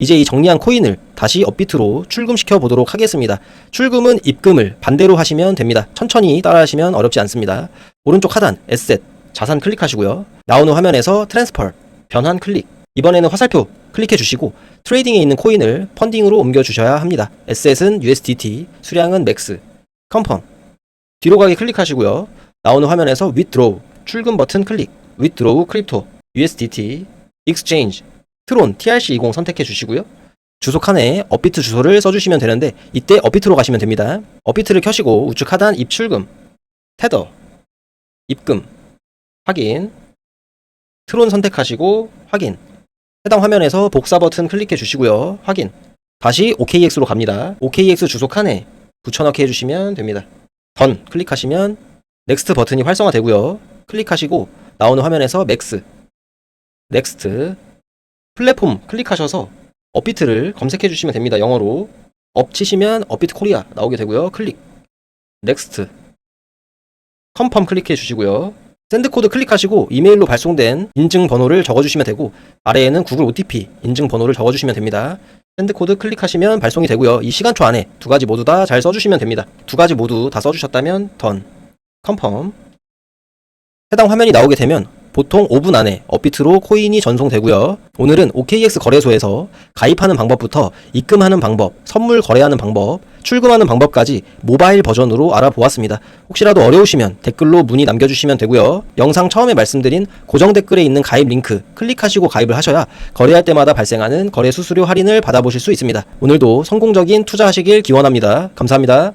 이제 이 정리한 코인을 다시 업비트로 출금시켜 보도록 하겠습니다. 출금은 입금을 반대로 하시면 됩니다. 천천히 따라 하시면 어렵지 않습니다. 오른쪽 하단 에셋 자산 클릭하시고요. 나오는 화면에서 트랜스퍼 변환 클릭 이번에는 화살표 클릭해 주시고 트레이딩에 있는 코인을 펀딩으로 옮겨 주셔야 합니다. 에셋은 USDT, 수량은 맥스, 컴펌 뒤로 가기 클릭하시고요. 나오는 화면에서 withdraw 출금 버튼 클릭 withdraw 크립토 USDT exchange 트론 TRC20 선택해 주시고요. 주소 칸에 업비트 주소를 써주시면 되는데 이때 업비트로 가시면 됩니다. 업비트를 켜시고 우측 하단 입출금, 테더, 입금, 확인, 트론 선택하시고 확인. 해당 화면에서 복사 버튼 클릭해 주시고요. 확인. 다시 OKX로 갑니다. OKX 주소 칸에 붙여넣기 해주시면 됩니다. 던 클릭하시면 넥스트 버튼이 활성화되고요. 클릭하시고 나오는 화면에서 맥스, 넥스트, 플랫폼 클릭하셔서 업비트를 검색해 주시면 됩니다. 영어로 업 치시면 업비트 코리아 나오게 되고요. 클릭 넥스트 컨펌 클릭해 주시고요. 샌드 코드 클릭하시고 이메일로 발송된 인증 번호를 적어 주시면 되고 아래에는 구글 OTP 인증 번호를 적어 주시면 됩니다. 샌드 코드 클릭하시면 발송이 되고요. 이 시간초 안에 두 가지 모두 다 잘 써주시면 됩니다. 두 가지 모두 다 써주셨다면 던 컨펌 해당 화면이 나오게 되면 보통 5분 안에 업비트로 코인이 전송되고요. 오늘은 OKX 거래소에서 가입하는 방법부터 입금하는 방법, 선물 거래하는 방법, 출금하는 방법까지 모바일 버전으로 알아보았습니다. 혹시라도 어려우시면 댓글로 문의 남겨주시면 되고요. 영상 처음에 말씀드린 고정 댓글에 있는 가입 링크 클릭하시고 가입을 하셔야 거래할 때마다 발생하는 거래 수수료 할인을 받아보실 수 있습니다. 오늘도 성공적인 투자하시길 기원합니다. 감사합니다.